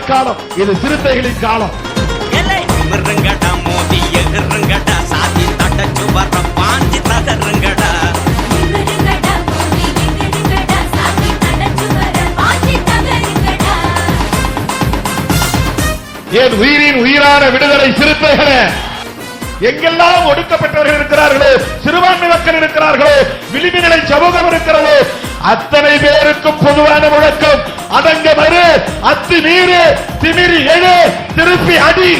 காலம். இது சிறுத்தைகளின் காலம். மோதி எதிர்ங்கடா சாதி தட்டச்சு வர பாஞ்சி தகருங்கடா. என் உயிரின் உயிரான விடுதலை சிறுத்தைகளே? எங்கெல்லாம் ஒடுக்கப்பட்டவர்கள் இருக்கிறார்களோ சிறுபான்மை மக்கள் இருக்கிறார்களோ விளிம்பு நிலை சமூகம் இருக்கிறதோ அத்தனை பேருக்கும் பொதுவான முழக்கம் அடங்க மறு அத்து நீரு திமிரி எழு திருப்பி அடி.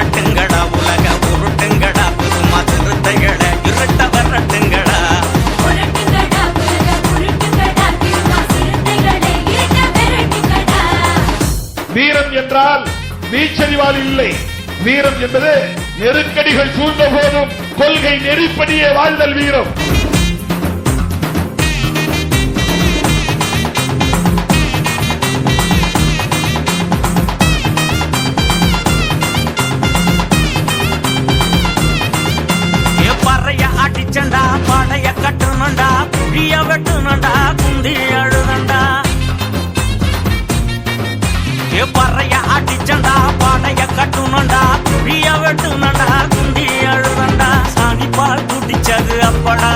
ஏய், புரட்டுங்கடா உலக உருட்டுங்கடா புதுமா திருத்தைகளை வரட்டுங்கடா. இருட்ட விரட்டுங்கடா. வீரம் என்றால் வீச்சறிவால் இல்லை. வீரம் என்பது நெருக்கடிகள் சூழ்ந்த போதும் கொள்கை நெறிப்படியே வாழ்தல் வீரம். வெட்டுனண்டா குந்தி அழுதண்டா. ஏ பறைய அடிச்சண்டா படைய கட்டணுண்டா குழிய வெட்டுனண்டா குந்தி அழுதண்டா. சாணி பால் குடிச்சது அப்படா.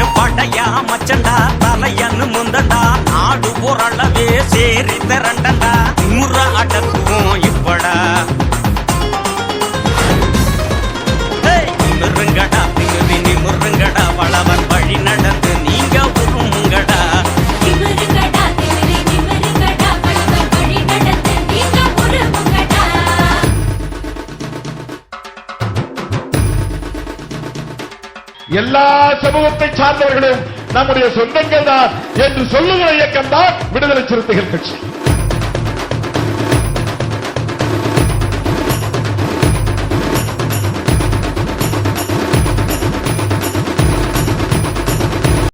ஏ படையா மச்சண்டா தலையன்னு முந்தண்டா. நாடு ஓரளவே சேரி திரண்டண்டா எல்லா சமூகத்தை சார்ந்தவர்களும் நம்முடைய சொந்தங்கள் தான் என்று சொல்லுகிற இயக்கம் தான் விடுதலை சிறுத்தைகள் கட்சி.